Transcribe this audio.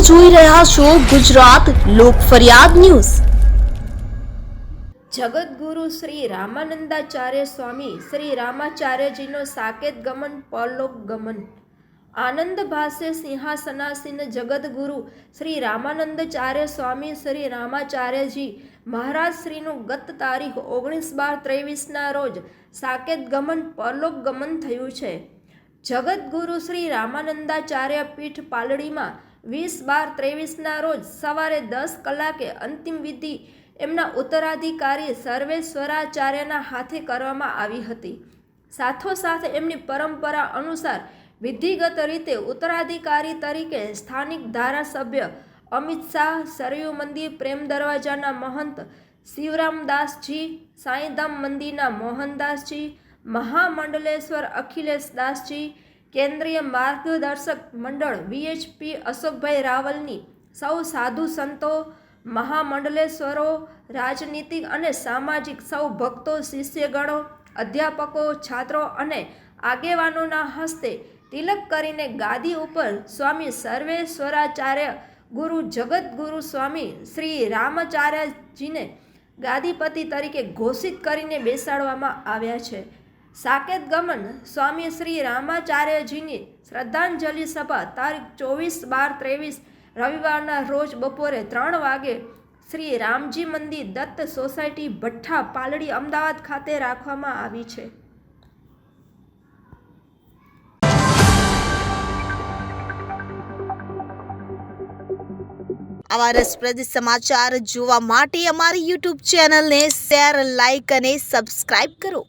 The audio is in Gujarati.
જોઈ રહ્યા છો ગુજરાત લોક ફરિયાદ ન્યૂઝ. જગતગુરુ શ્રી રામાનંદાચાર્ય સ્વામી શ્રી રામાચાર્યજીનો સાકેત ગમન, પરલોક ગમન. આનંદ ભાષે સિંહાસનાસીન જગતગુરુ શ્રી રામાનંદાચાર્ય સ્વામી શ્રી રામાચાર્યજી મહારાજ શ્રીનું ગત તારીખ ઓગણીસ બાર ત્રેવીસના રોજ સાકેત ગમન, પરલોક ગમન થયું છે. જગતગુરુ શ્રી રામાનંદાચાર્ય પીઠ પાલડીમાં વીસ બાર ત્રેવીસના રોજ સવારે દસ કલાકે અંતિમ વિધિ એમના ઉત્તરાધિકારી સર્વેશ્વરાચાર્યના હાથે કરવામાં આવી હતી. સાથોસાથ એમની પરંપરા અનુસાર વિધિગત રીતે ઉત્તરાધિકારી તરીકે સ્થાનિક ધારાસભ્ય અમિત શાહ, સરયુ મંદિર, પ્રેમ દરવાજાના મહંત શિવરામદાસજી, સાંઈધામ મંદિરના મોહનદાસજી, મહામંડલેશ્વર અખિલેશ દાસજી કેન્દ્રીય માર્ગદર્શક મંડળ વીએચપી અશોકભાઈ રાવલની સૌ સાધુ સંતો, મહામંડલેશ્વરો, રાજનીતિક અને સામાજિક સૌ ભક્તો, શિષ્યગણો, અધ્યાપકો, છાત્રો અને આગેવાનોના હસ્તે તિલક કરીને ગાદી ઉપર સ્વામી સર્વેશ્વરાચાર્ય ગુરુ જગતગુરુ સ્વામી શ્રી રામાચાર્યજીને ગાદીપતિ તરીકે ઘોષિત કરીને બેસાડવામાં આવ્યા છે. સાકેત ગમન, સ્વામી શ્રી રામાચાર્યજીની શ્રદ્ધાંજલિ સભા, તારીખ ચોવીસ બાર ત્રેવીસ રવિવારના રોજ બપોરે ત્રણ વાગે શ્રી રામજી મંદિર દત્ત સોસાયટી ભઠ્ઠા પાલડી અમદાવાદ ખાતે રાખવામાં આવી છે. આવા રસપ્રદ સમાચાર જોવા માટે અમારી યુટ્યુબ ચેનલને શેર લાઇક અને સબસ્ક્રાઇબ કરો.